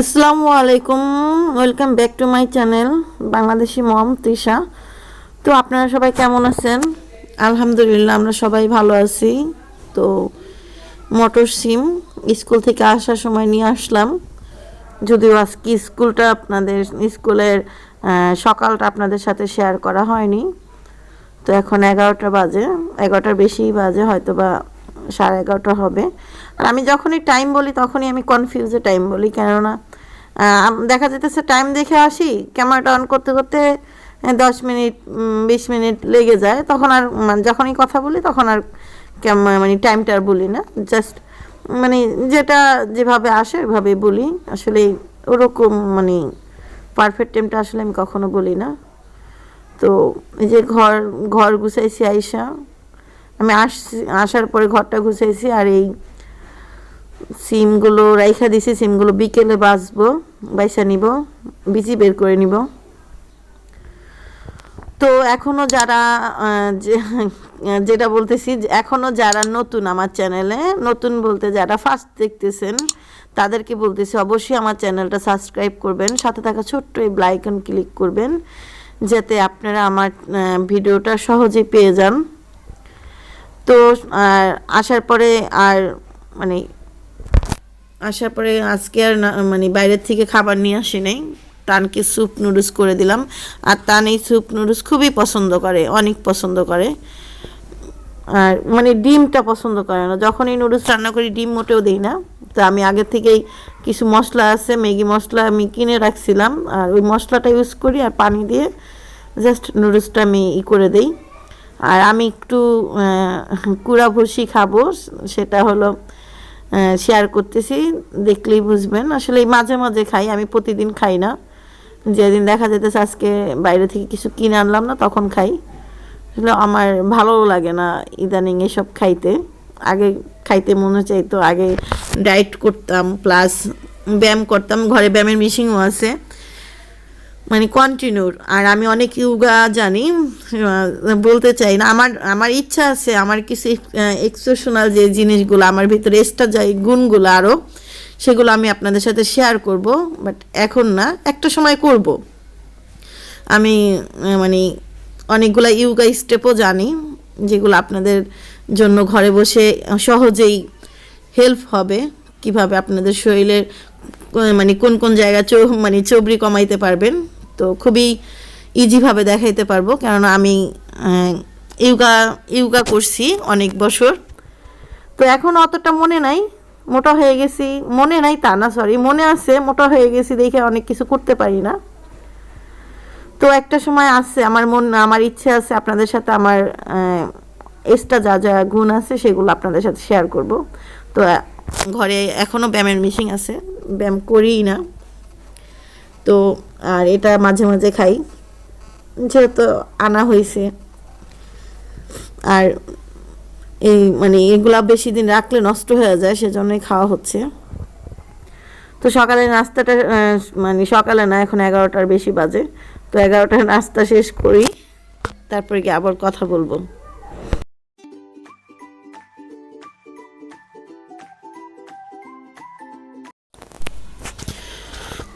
আসসালামু আলাইকুম, welcome back to my channel, Bangladeshi mom Trisha. তো আপনারা সবাই কেমন আছেন? আলহামদুলিল্লাহ, আমরা সবাই ভালো আছি। তো মোটর সিম স্কুল থেকে আসার সময় নিয়ে আসলাম। যদিও আজকে স্কুলটা আপনাদের, স্কুলের সকালটা আপনাদের সাথে শেয়ার করা হয়নি। তো এখন এগারোটা বাজে, এগারোটার বেশি বাজে হয়তো বা সাড়ে এগারোটা হবে। আর আমি যখনই টাইম বলি, তখনই আমি কনফিউজে টাইম বলি। কেননা দেখা যেতেছে টাইম দেখে আসি ক্যামেরাটা অন করতে করতে দশ মিনিট বিশ মিনিট লেগে যায়। তখন আর মানে যখনই কথা বলি, তখন আর মানে টাইমটা আর বলি না। জাস্ট মানে যেটা যেভাবে আসে, ওইভাবেই বলি। আসলে ওরকম মানে পারফেক্ট টাইমটা আসলে আমি কখনো বলি না। তো, এই যে ঘর ঘর গুছাইছি আইসা আমি আসছি আসার পরে ঘরটা গুছাইছি আর এই সিমগুলো রাইখা দিছি, সিমগুলো বিকেলে বাঁচবো, বাইসা নিব, বিচি বের করে নিব। তো এখনও যারা যেটা বলতেছি যে এখনও যারা নতুন আমার চ্যানেলে, নতুন বলতে যারা ফার্স্ট দেখতেছেন, তাদেরকে বলতেছি অবশ্যই আমার চ্যানেলটা সাবস্ক্রাইব করবেন, সাথে থাকা ছোট্ট এই ব্লাইকন ক্লিক করবেন, যাতে আপনারা আমার ভিডিওটা সহজেই পেয়ে যান। তো, আর আসার পরে আর মানে আসার পরে আজকে আর মানে বাইরের থেকে খাবার নিয়ে আসি নাই। তানকে স্যুপ নুডলস করে দিলাম। আর তান এই স্যুপ নুডলস খুবই পছন্দ করে, অনেক পছন্দ করে। আর মানে ডিমটা পছন্দ করে না। যখন এই নুডলস রান্না করি, ডিম মোটেও দিই না। তো আমি আগে থেকেই কিছু মশলা আছে, ম্যাগি মশলা আমি কিনে রাখছিলাম। আর ওই মশলাটা ইউজ করি আর পানি দিয়ে জাস্ট নুডলসটা আমি ই করে দেই। আর আমি একটু কুড়া ভুসি খাব, সেটা হলো শেয়ার করতেছি, দেখলেই বুঝবেন। আসলে মাঝে মাঝে খাই, আমি প্রতিদিন খাই না। যেদিন দেখা যেতেছে আজকে বাইরে থেকে কিছু কিনে আনলাম না, তখন খাই। আসলে আমার ভালো লাগে না ইদানিং এসব খাইতে। আগে খাইতে মনে চাইতো, আগে ডায়েট করতাম প্লাস ব্যায়াম করতাম, ঘরে ব্যায়ামের মেশিনও আছে। মানে কন্টিনিউর আর আমি অনেক ইয়োগা জানি বলতে চাই না, আমার আমার ইচ্ছা আছে, আমার কিছু এক্সেপশনাল যে জিনিসগুলো, আমার ভিতরে এক্সট্রা যাই গুণগুলো আরও সেগুলো আমি আপনাদের সাথে শেয়ার করব বাট এখন না, একটা সময় করব। আমি মানে অনেকগুলো ইয়োগা স্টেপও জানি, যেগুলো আপনাদের জন্য ঘরে বসে সহজেই হেল্প হবে, কীভাবে আপনাদের শরীরের মানে কোন কোন জায়গা চৌ মানে চবরি কমাইতে পারবেন। তো খুবই ইজিভাবে দেখাইতে পারব। কেননা আমি ইয়োগা ইয়োগা করছি অনেক বছর। তো এখন অতটা মনে নাই। মোটা হয়ে গেছি। মনে নাই তা না সরি মনে আছে, মোটা হয়ে গেছি দেখে অনেক কিছু করতে পারি না। তো একটা সময় আছে, আমার মন, আমার ইচ্ছে আছে, আপনাদের সাথে আমার এক্সট্রা যা যা গুণ আছে, সেগুলো আপনাদের সাথে শেয়ার করব। তো, ঘরে এখনও ব্যায়ামের মেশিন আছে। ব্যায়াম করিই না। তো, আর এটা মাঝে মাঝে খাই। যেহেতু আনা হয়েছে। আর এই মানে এগুলা বেশি দিন রাখলে নষ্ট হয়ে যায়, সেজন্যই খাওয়া হচ্ছে। তো সকালে নাস্তাটা মানে সকালে না, এখন এগারোটার বেশি বাজে। তো এগারোটার নাস্তা শেষ করি। তারপরে কি আবার কথা বলব।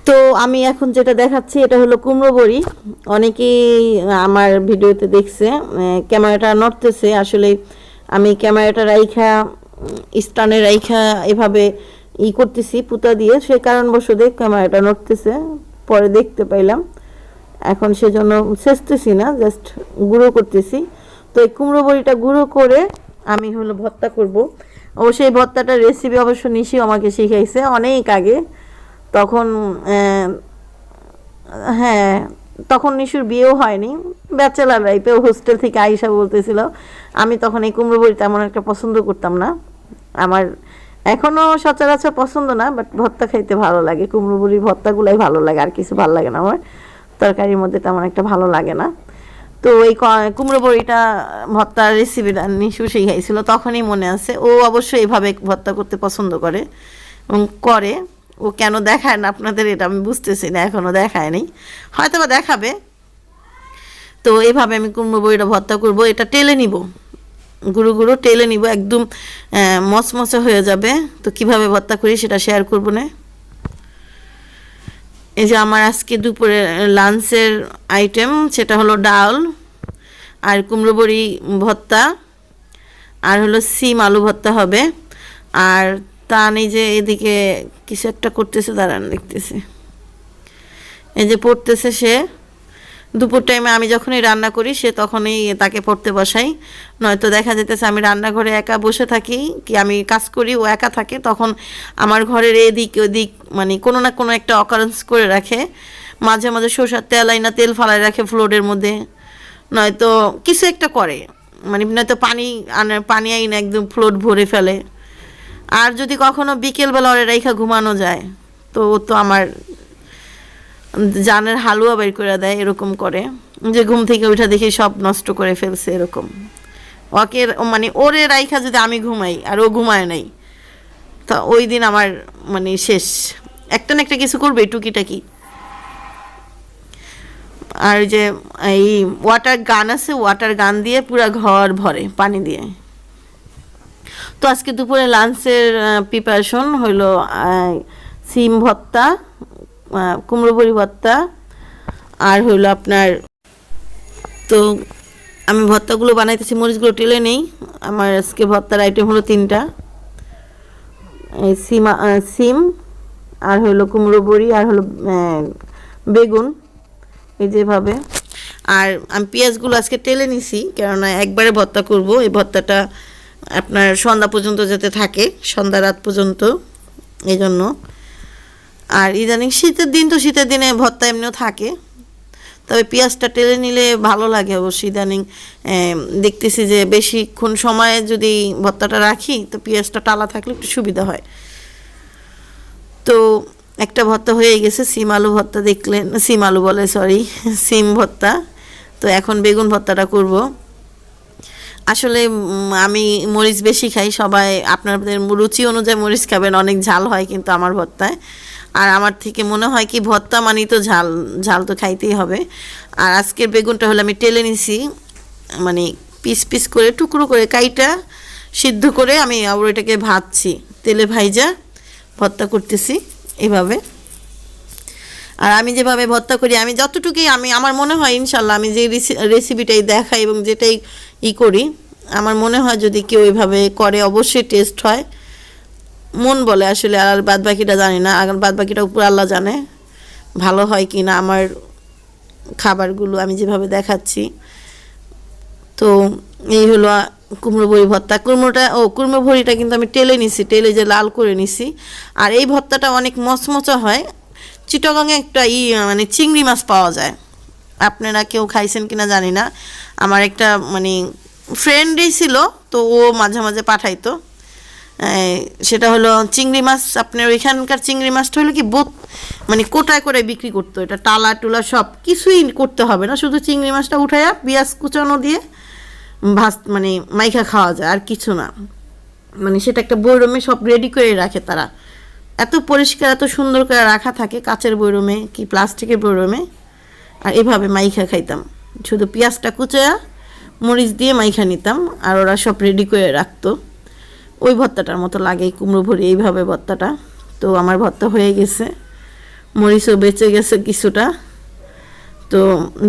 তো আমি এখন যেটা দেখাচ্ছি, এটা হলো কুমড়ো বড়ি। অনেকেই আমার ভিডিওতে দেখছে ক্যামেরাটা নড়তেছে। আসলে আমি ক্যামেরাটা রাইখা স্টানে রাইখা এভাবে ই করতেছি, পুতা দিয়ে। সে কারণবশত ক্যামেরাটা নড়তেছে, পরে দেখতে পাইলাম। এখন সেজন্য ছেঁচতেছি না, জাস্ট গুঁড়ো করতেছি। তো এই কুমড়ো বড়িটা গুঁড়ো করে আমি হলো ভর্তা করব। অবশ্যই ভর্তাটার রেসিপি অবশ্য নিশি আমাকে শিখাইছে অনেক আগে। তখন হ্যাঁ তখন নিশুর বিয়েও হয়নি। ব্যাচেলার লাইফেও হোস্টেল থেকে আইসা বলতেছিল, আমি তখন এই কুমড়ো বড়ি তেমন একটা পছন্দ করতাম না। আমার এখনও সচরাচর পছন্দ না বাট ভর্তা খাইতে ভালো লাগে। কুমড়ো বড়ির ভর্তাগুলাই ভালো লাগে, আর কিছু ভালো লাগে না আমার। তরকারির মধ্যে তেমন একটা ভালো লাগে না। তো এই কুমড়ো বড়িটা ভর্তার রেসিপিটা নিশু শিখাইছিল তখনই মনে আছে, ও অবশ্যই এভাবে ভর্তা করতে পছন্দ করে এবং করে। ও কেন দেখায় না আপনাদের এটা আমি বুঝতেছি না এখনও দেখায়নি হয়তো বা দেখাবে। তো এইভাবে আমি কুমড়ো বড়িটা ভর্তা করব, এটা টেলে নিব। গুঁড়ো গুঁড়ো টেলে নিব, একদম মচমচে হয়ে যাবে। তো কীভাবে ভর্তা করি সেটা শেয়ার করব না। এই যে আমার আজকে দুপুরে লাঞ্চের আইটেম সেটা হলো ডাল আর কুমড়ো বড়ি ভর্তা। আর হলো সিম আলু ভর্তা হবে। আর তা যে এদিকে কিছু একটা করতেছে, দাঁড়ান দেখতেছে। এই যে পড়তেছে সে, দুপুর টাইমে আমি যখনই রান্না করি, সে তখনই তাকে পড়তে বসাই। নয়তো দেখা যেতেছে আমি রান্নাঘরে একা বসে থাকি, কি আমি কাজ করি, ও একা থাকে, তখন আমার ঘরের এদিক ওদিক মানে কোনো না কোনো একটা অকারেন্স করে রাখে। মাঝে মাঝে সরষার তেল আইনা তেল ফালাই রাখে ফ্লোরের মধ্যে। নয়তো কিছু একটা করে মানে নয়তো পানি আনে, পানি আইনা একদম ফ্লোট ভরে ফেলে। আর যদি কখনো বিকেলবেলা ওরে রেখা ঘুমানো যায়, তো ও তো আমার জানের হালুয়া বের করে দেয় এরকম করে, যে ঘুম থেকে উঠে দেখি সব নষ্ট করে ফেলছে এরকম। ওকে মানে ওরে রাইখা যদি আমি ঘুমাই, আর ও ঘুমায় নাই, তা ওই দিন আমার মানে শেষ। একটা না একটা কিছু করবে, টুকিটাকি। আর যে এই ওয়াটার গান আছে ওয়াটার গান দিয়ে পুরা ঘর ভরে, পানি দিয়ে। তো আজকে দুপুরে লাঞ্চের প্রিপারেশন হইল সিম আহ, কুমড়ো বড়ি ভর্তা আর হইল আপনার তো আমি ভর্তাগুলো বানাইতেছি মরিচগুলো টেলে নেই আমার আজকে ভর্তার আইটেম হলো তিনটা এই সিম সিম আর হলো কুমড়ো বড়ি আর হলো বেগুন এই যেভাবে আর আমি পেঁয়াজগুলো আজকে টেলে নিছি কেননা একবারে ভর্তা করব এই ভর্তাটা আপনার সন্ধ্যা পর্যন্ত যাতে থাকে, সন্ধ্যা রাত পর্যন্ত এই জন্য আর ইদানিং শীতের দিন তো শীতের দিনে ভর্তা এমনিও থাকে। তবে পেঁয়াজটা টেলে নিলে ভালো লাগে অবশ্যই ইদানিং দেখতেছি যে বেশিক্ষণ সময়ে যদি ভর্তাটা রাখি, তো পেঁয়াজটা টালা থাকলে একটু সুবিধা হয়। তো একটা ভর্তা হয়ে গেছে, সিম আলু ভর্তা দেখলেন, সিম আলু বলে সরি সিম ভর্তা। তো এখন বেগুন ভর্তাটা করব। আসলে আমি মরিচ বেশি খাই, সবাই আপনাদের রুচি অনুযায়ী মরিচ খাবেন, অনেক ঝাল হয় কিন্তু আমার ভর্তায়। আর আমার থেকে মনে হয় কি, ভর্তা মানেই তো ঝাল ঝাল তো খাইতেই হবে। আর আজকের বেগুনটা হলে আমি টেলে নিছি মানে পিস পিস করে, টুকরো করে, কাইটা সিদ্ধ করে আমি আবার এটাকে ভাজছি। তেলে ভাইজা ভর্তা করতেছি এভাবে। আর আমি যেভাবে ভর্তা করি, আমি যতটুকুই আমি, আমার মনে হয় ইনশাল্লাহ আমি যে রেসি- রেসিপিটাই দেখাই এবং যেটাই ই করি, আমার মনে হয় যদি কেউ এভাবে করে, অবশ্যই টেস্ট হয়। মন বলে আসলে, আর বাদ বাকিটা জানি না, আর বাদ বাকিটা উপর আল্লাহ জানে ভালো হয় কি না। আমার খাবারগুলো আমি যেভাবে দেখাচ্ছি। তো এই হলো কুমড়ো বড়ি ভর্তা। কুমড়োটা, ও, কুমড়ো বড়িটা কিন্তু আমি টেলে নিছি, টেলে যে লাল করে নিছি। আর এই ভর্তাটা অনেক মচমচা হয় চিটগাঙে একটা ই মানে চিংড়ি মাছ পাওয়া যায়। আপনারা কেউ খাইছেন কিনা জানি না। আমার একটা মানে ফ্রেন্ডই ছিল, তো ও মাঝে মাঝে পাঠাইতো। সেটা হলো চিংড়ি মাছ, আপনার ওইখানকার চিংড়ি মাছটা হলো কি, বোত মানে কোটায় করে বিক্রি করতো। এটা টালা টুলা সব কিছুই করতে হবে না, শুধু চিংড়ি মাছটা উঠাইয়া পেঁয়াজ কুচানো দিয়ে ভাজ মানে মাইখা খাওয়া যায়, আর কিছু না। মানে সেটা একটা বৈরমে সব রেডি করে রাখে তারা। এত পরিষ্কার, এত সুন্দর করে রাখা থাকে কাচের বৈরমে কি প্লাস্টিকের বৈরমে। আর এভাবে মাইখা খাইতাম। শুধু পেঁয়াজটা কুচয়া, মরিচ দিয়ে মাইখা নিতাম আর ওরা সব রেডি করে রাখতো। ওই ভর্তাটার মতো লাগে, কুমড়ো ভরি এইভাবে ভর্তাটা। তো আমার ভর্তা হয়ে গেছে। মরিচও বেঁচে গেছে কিছুটা। তো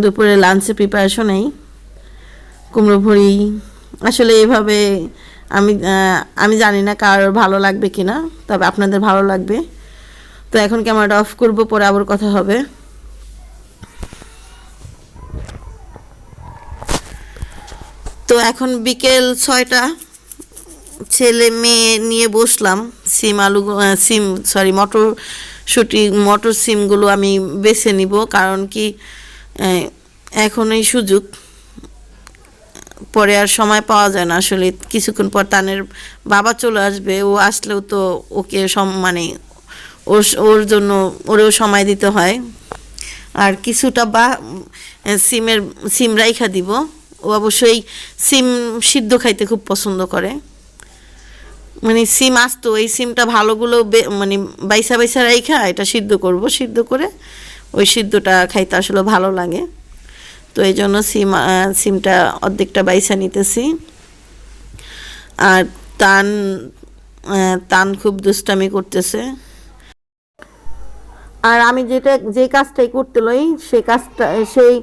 দুপুরে লাঞ্চে প্রিপারেশনেই কুমড়ো ভরি, আসলে এভাবে আমি আমি জানি না কার ভালো লাগবে কি না তবে আপনাদের ভালো লাগবে। তো এখন ক্যামেরাটা অফ করব, পরে আবার কথা হবে। তো এখন বিকেল ছয়টা, ছেলে মেয়ে নিয়ে বসলাম, সিম আলু সিম সরি মটর শুটি, মটর সিমগুলো আমি বেছে নিব, কারণ কি এখন এই সুযোগ। পরে আর সময় পাওয়া যায় না। আসলে কিছুক্ষণ পর তানের বাবা চলে আসবে, ও আসলেও তো ওকে সম মানে ওর ওর জন্য ওরেও সময় দিতে হয়। আর কিছুটা বা সিমের, সিম রাইখা দিব। ও অবশ্যই সিম সিদ্ধ খাইতে খুব পছন্দ করে। মানে সিম আসতো, এই সিমটা ভালোগুলো মানে বাইসা বাইসা রাইখা, এটা সিদ্ধ করব। সিদ্ধ করে ওই সিদ্ধটা খাইতে আসলে ভালো লাগে। তো এই জন্য সিম সিমটা অর্ধেকটা বাইসা নিতেছি। আর তান তান খুব দুষ্টামি করতেছে। আর আমি যেটা যে কাজটাই করতে লই সেই কাজটা সেই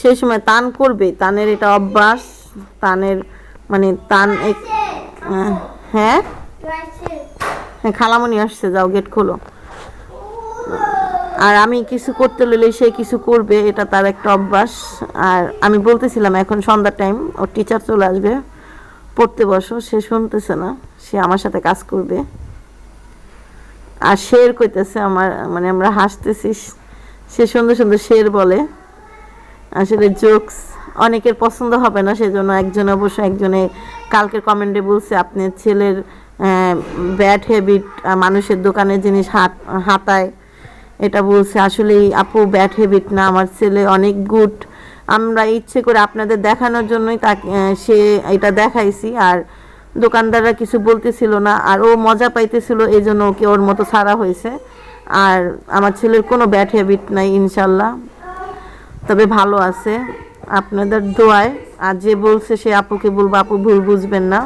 সেই সময় তান করবে। তানের এটা অভ্যাস তানের মানে তান হ্যাঁ? হ্যাঁ খালামণি আসছে যাও গেট খোলো। আর আমি কিছু করতে লইলে সে কিছু করবে, এটা তার একটা অভ্যাস। আর আমি বলতেছিলাম, এখন সন্ধ্যার টাইম ওর টিচার চলে আসবে, পড়তে বসো, সে শুনতেছে না, সে আমার সাথে কাজ করবে। আর শের কইতেছে আমার মানে আমরা হাসতেছি, সে সুন্দর সুন্দর শের বলে। আসলে জোকস অনেকের পছন্দ হবে না, সেজন্য একজন অবশ্য একজনে কালকের কমেন্টে বলছে, আপনি ছেলের ব্যাড হ্যাবিট মানুষের দোকানের জিনিস হাত, হাতায় এটা বলছে আসলেই আপু ব্যাড হ্যাবিট না আমার ছেলে অনেক গুড আমরা ইচ্ছে করে আপনাদের দেখানোর জন্যই তাকে সে এটা দেখাইছি আর দোকানদাররা কিছু বলতেছিল না আর ও মজা পাইতেছিল এই জন্য ওকে ওর মতো ছাড়া হয়েছে। আর আমার ছেলের কোনো ব্যাড হ্যাবিট নাই ইনশাল্লাহ। তবে ভালো আছে আপনাদের দোয়ায়। আর যে বলছে সে আপুকে বলব আপু ভুল বুঝবেন না।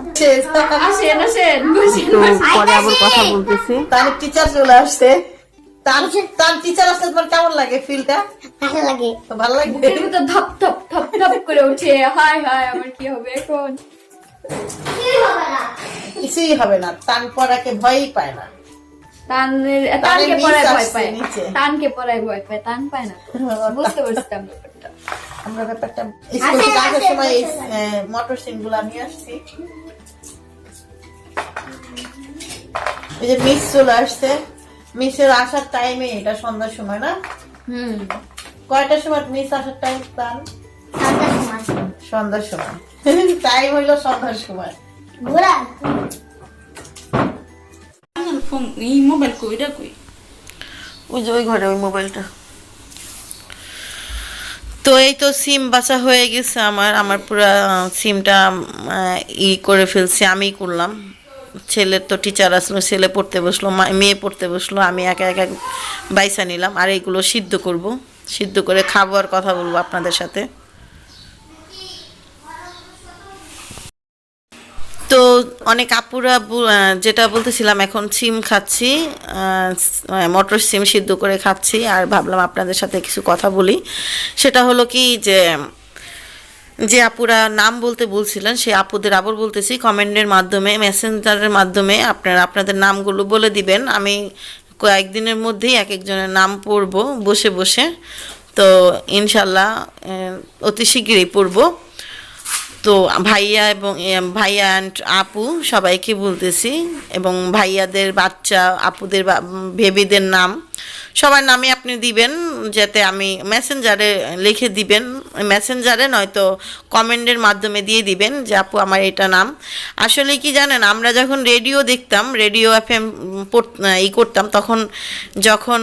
আসেন আসেন বসেন তো পরে আবার কথা বলতেছি। তার টিচার চলে আসছে। তার তার টিচার আসলে তোমার কেমন লাগে ফিলটা ভালো লাগে। ভালো লাগে বুকের ভিতর ধপ ধপ ধপ ধপ করে উঠে। হায় হায় আমার কি হবে এখন? কিছুই হবে না। তান পড়াকে ভয়ই পায় না। তানের তানের তানকে পড়ায় ভয় পায়। তানকে পড়ায় ভয় পায়। তান পায় না বুঝতে পারছিলাম ব্যাপারটা। আমরা ব্যাপারটা স্কুল থেকে সময় এই মোটর সিনগুলা নিয়ে আসছি। এই যে মিস চলে আসছে। মিসের আসার টাইমে এটা সন্ধ্যার সময় না? হুম। কয়টার সময় মিস আসার টাইম তান সন্ধ্যার সময়। টাইম হইল সন্ধ্যার সময়। ঘোরা। এই মোবাইল কই ওই যে ওই ঘরে ওই মোবাইলটা তো এই তো সিম বাঁচা হয়ে গেছে আমার আমার পুরা সিমটা ই করে ফেলছি আমি করলাম। ছেলের তো টিচার আসলো, ছেলে পড়তে বসল মেয়ে পড়তে বসল, আমি একা একা বাইসা নিলাম, আর এইগুলো সিদ্ধ করব। সিদ্ধ করে খাব আর কথা বলব আপনাদের সাথে। তো অনেক আপুরা যেটা বলতেছিলাম, এখন সিম খাচ্ছি মটর সিম সিদ্ধ করে খাচ্ছি, আর ভাবলাম আপনাদের সাথে কিছু কথা বলি। সেটা হলো কি যে যে আপুরা নাম বলতে বলছিলেন, সেই আপুদের আবার বলতেছি, কমেন্টের মাধ্যমে, মেসেঞ্জারের মাধ্যমে আপনারা আপনাদের নামগুলো বলে দিবেন। আমি কয়েকদিনের মধ্যেই এক একজনের নাম পড়ব, বসে বসে। তো ইনশাল্লাহ অতি শীঘ্রই পড়ব। তো ভাইয়া এবং ভাইয়া অ্যান্ড আপু সবাইকে বলতেছি, এবং ভাইয়াদের বাচ্চা, আপুদের বেবিদের নাম। সবার নামে আপনি দিবেন, যাতে আমি মেসেঞ্জারে লিখে দিবেন। মেসেঞ্জারে নয়তো কমেন্টের মাধ্যমে দিয়ে দিবেন যে, আপু, আমার এটা নাম। আসলে কি জানেন, আমরা যখন রেডিও দেখতাম রেডিও এফ এম ই করতাম, তখন যখন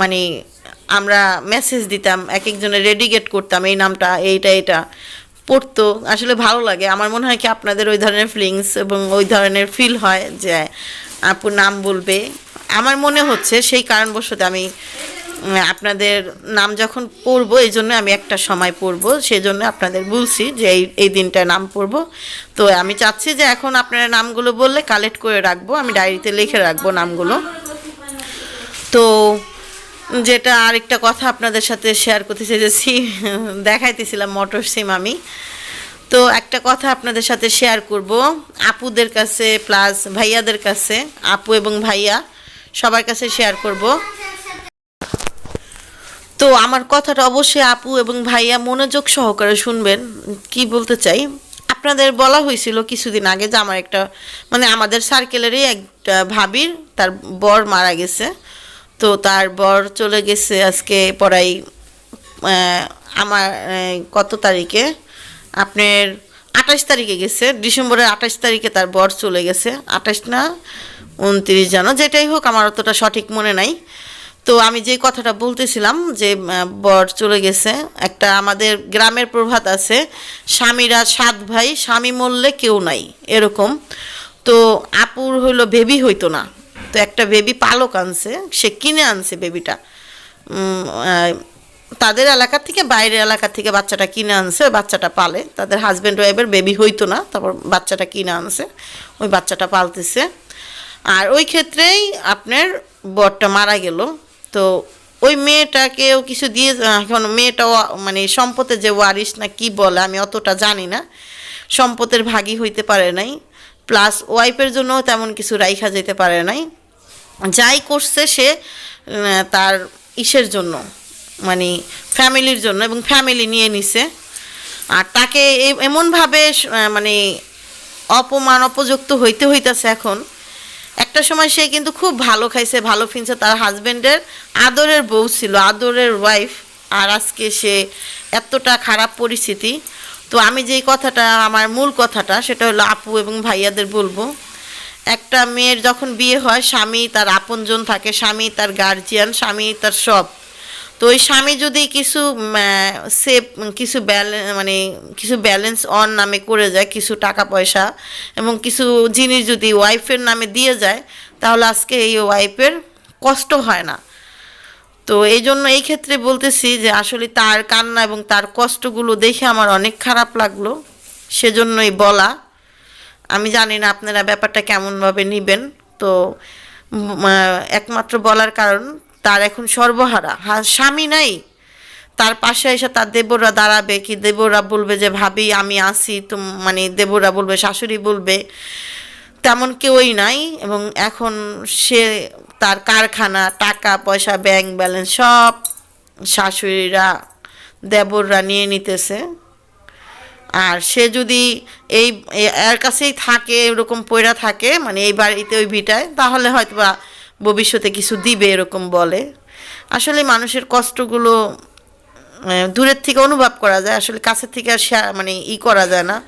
মানে আমরা মেসেজ দিতাম এক একজনের রেডিগেট করতাম, এই নামটা, এইটা এটা পড়তো, আসলে ভালো লাগে। আমার মনে হয় কি আপনাদের ওই ধরনের ফিলিংস এবং ওই ধরনের ফিল হয় যে, আপু, নাম বলবে। আমার মনে হচ্ছে সেই কারণবশত আমি আপনাদের নাম যখন পড়ব, এই জন্য আমি একটা সময় পড়ব সেই জন্য আপনাদের বলছি যে এই এই দিনটায় নাম পড়ব। তো আমি চাচ্ছি যে এখন আপনারা নামগুলো বললে কালেক্ট করে রাখব, আমি ডায়েরিতে লিখে রাখব নামগুলো। তো যেটা আরেকটা কথা আপনাদের সাথে শেয়ার করতে চাই যে সিম দেখাইতেছিলাম মোটর সিম আমি। তো একটা কথা আপনাদের সাথে শেয়ার করব, আপুদের কাছে প্লাস ভাইয়াদের কাছে, আপু এবং ভাইয়া। সবার কাছে শেয়ার করব। তো আমার কথাটা অবশ্যই আপু এবং ভাইয়া মনোযোগ সহকারে শুনবেন, কি বলতে চাই? আপনাদের বলা হয়েছিল কিছুদিন আগে যে আমার একটা মানে আমাদের সার্কেলেরই একটা ভাবির তার বর মারা গেছে। তো তার বর চলে গেছে আজকে পড়াই আমার কত তারিখে? আপনার আঠাশ তারিখে গেছে, ডিসেম্বরের আঠাশ তারিখে তার বর চলে গেছে। আঠাশ না? উনত্রিশ জানো, যেটাই হোক, আমার অতটা সঠিক মনে নাই। তো আমি যে কথাটা বলতেছিলাম যে বর চলে গেছে, একটা আমাদের গ্রামের প্রভাত আছে, স্বামীরা সাত ভাই, স্বামী মরলে কেউ নাই, এরকম। তো আপুর হইল বেবি হইতো না, তো একটা বেবি পালক আনছে, সে কিনে আনছে বেবিটা। তাদের এলাকা থেকে বাইরের এলাকা থেকে বাচ্চাটা কিনে আনছে বাচ্চাটা পালে। তাদের হাজব্যান্ড ওয়াইফের বেবি হইতো না, তারপর বাচ্চাটা কিনে আনছে, ওই বাচ্চাটা পালতেছে। আর ওই ক্ষেত্রেই আপনার বরটা মারা গেল। তো ওই মেয়েটাকেও কিছু দিয়ে এখন মেয়েটাও মানে সম্পদের যে ওয়ারিস না কি বলে আমি অতটা জানি না, সম্পদের ভাগী হইতে পারে নাই। প্লাস ওয়াইফের জন্য তেমন কিছু রাইখা যেতে পারে নাই। যাই করছে সে তার ইসের জন্য মানে ফ্যামিলির জন্য এবং ফ্যামিলি নিয়ে নিছে। আর তাকে এমনভাবে মানে অপমান, অপযুক্ত হইতে হইতাছে এখন। একটা সময় সে কিন্তু খুব ভালো খাইছে, ভালো ফিনছে। তার হাজব্যান্ডের আদরের বউ ছিল, আদরের ওয়াইফ আর আজকে সে এতটা খারাপ পরিস্থিতি। তো আমি যেই কথাটা, আমার মূল কথাটা, সেটা হলো আপু এবং ভাইয়াদের বলব। একটা মেয়ের যখন বিয়ে হয়, স্বামী তার আপনজন থাকে, স্বামী তার গার্জিয়ান স্বামী তার সব। তো ওই স্বামী যদি কিছু সেভ কিছু ব্যালেন্স মানে কিছু ব্যালেন্স অন নামে করে যায়, কিছু টাকা পয়সা এবং কিছু জিনিস যদি ওয়াইফের নামে দিয়ে যায়, তাহলে আজকে এই ওয়াইফের কষ্ট হয় না। তো এই জন্য এই ক্ষেত্রে বলতেছি যে আসলে তার কান্না এবং তার কষ্টগুলো দেখে আমার অনেক খারাপ লাগল, সেজন্যই বলা। আমি জানি না আপনারা ব্যাপারটা কেমনভাবে নেবেন। তো একমাত্র বলার কারণ তার এখন সর্বহারা। হা- স্বামী নাই। তার পাশে এসে তার দেবরা দাঁড়াবে কি দেবরা বলবে যে, ভাবি, আমি আসি তো মানে দেবরা বলবে, শাশুড়ি বলবে। তেমন কেউই নাই এবং এখন সে তার কারখানা, টাকা, পয়সা ব্যাংক ব্যালেন্স সব শাশুড়িরা, দেবররা নিয়ে নিতেছে। আর সে যদি এই এর কাছেই থাকে, এরকম পয়রা থাকে মানে এই বাড়িতে ওই ভিটায়, তাহলে হয়তো বা ভবিষ্যতে কিছু দিবে এরকম বলে। আসলে মানুষের কষ্টগুলো দূরের থেকে অনুভব করা যায়। আসলে কাছের থেকে আর মানে ই করা যায় না।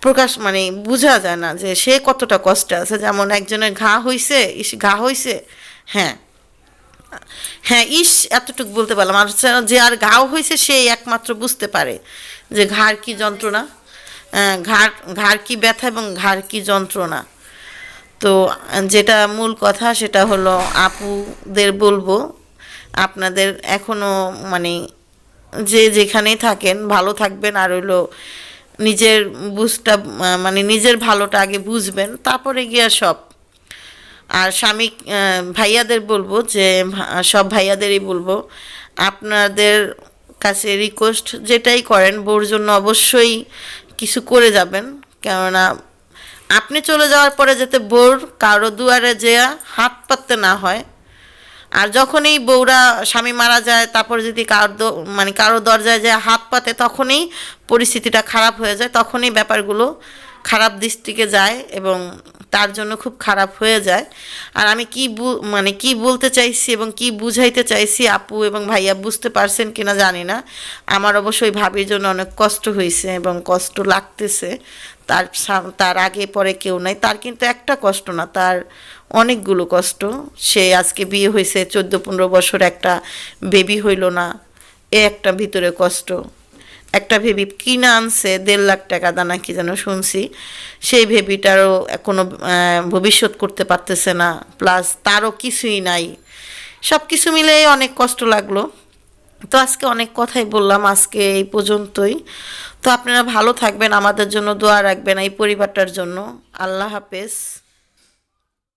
প্রকাশ মানে বোঝা যায় না যে সে কতটা কষ্টে আছে। যেমন একজনের ঘা হইছে, ইস, ঘা হইছে হ্যাঁ। হ্যাঁ ইস, এতটুকু বলতে পারলাম। আর যে- আর ঘাও হয়েছে সে একমাত্র বুঝতে পারে যে ঘাড় কি যন্ত্রণা। ঘাড় ঘাড় কি ব্যথা এবং ঘাড় কি যন্ত্রণা। তো যেটা মূল কথা সেটা হলো আপুদের বলব, আপনাদের এখনও মানে যে যেখানেই থাকেন, ভালো থাকবেন আর হইল নিজের বুঝটা মানে নিজের ভালোটা আগে বুঝবেন, তারপরে গিয়া সব। আর স্বামী ভাইয়াদের বলব যে, সব ভাইয়াদেরই বলব, আপনাদের কাছে রিকোয়েস্ট যেটাই করেন বউর জন্য অবশ্যই কিছু করে যাবেন, কেননা আপনি চলে যাওয়ার পরে যাতে বউর কারও দুয়ারে যেয়া হাত পাততে না হয়, আর যখনই বউরা স্বামী মারা যায়, তারপর যদি কারও মানে কারও দরজায় যায় হাত পাতে, তখনই পরিস্থিতিটা খারাপ হয়ে যায়, তখনই ব্যাপারগুলো খারাপ দৃষ্টিকে যায় এবং তার জন্য খুব খারাপ হয়ে যায়। আর আমি কি মানে কি বলতে চাইছি এবং কি বুঝাইতে চাইছি আপু এবং ভাইয়া বুঝতে পারছেন কিনা জানি না। আমার অবশ্যই ভাবির জন্য অনেক কষ্ট হয়েছে এবং কষ্ট লাগতেছে। তার তার আগে পরে কেউ নাই। তার কিন্তু একটা কষ্ট না, তার অনেকগুলো কষ্ট। সে আজকে বিয়ে হয়েছে চোদ্দ পনেরো বছর একটা বেবি হইল না। এ একটা ভিতরে কষ্ট। একটা ভেবি কিনা আনছে, দেড় লাখ টাকা দানা কি যেন শুনছি। সেই ভেবিটারও কোনো ভবিষ্যৎ করতে পারতেছে না প্লাস তারও কিছুই নাই। সব কিছু মিলেই অনেক কষ্ট লাগল। তো আজকে অনেক কথাই বললাম আজকে এই পর্যন্তই। তো আপনারা ভালো থাকবেন, আমাদের জন্য দোয়া রাখবেন এই পরিবারটার জন্য। আল্লাহ হাফেজ।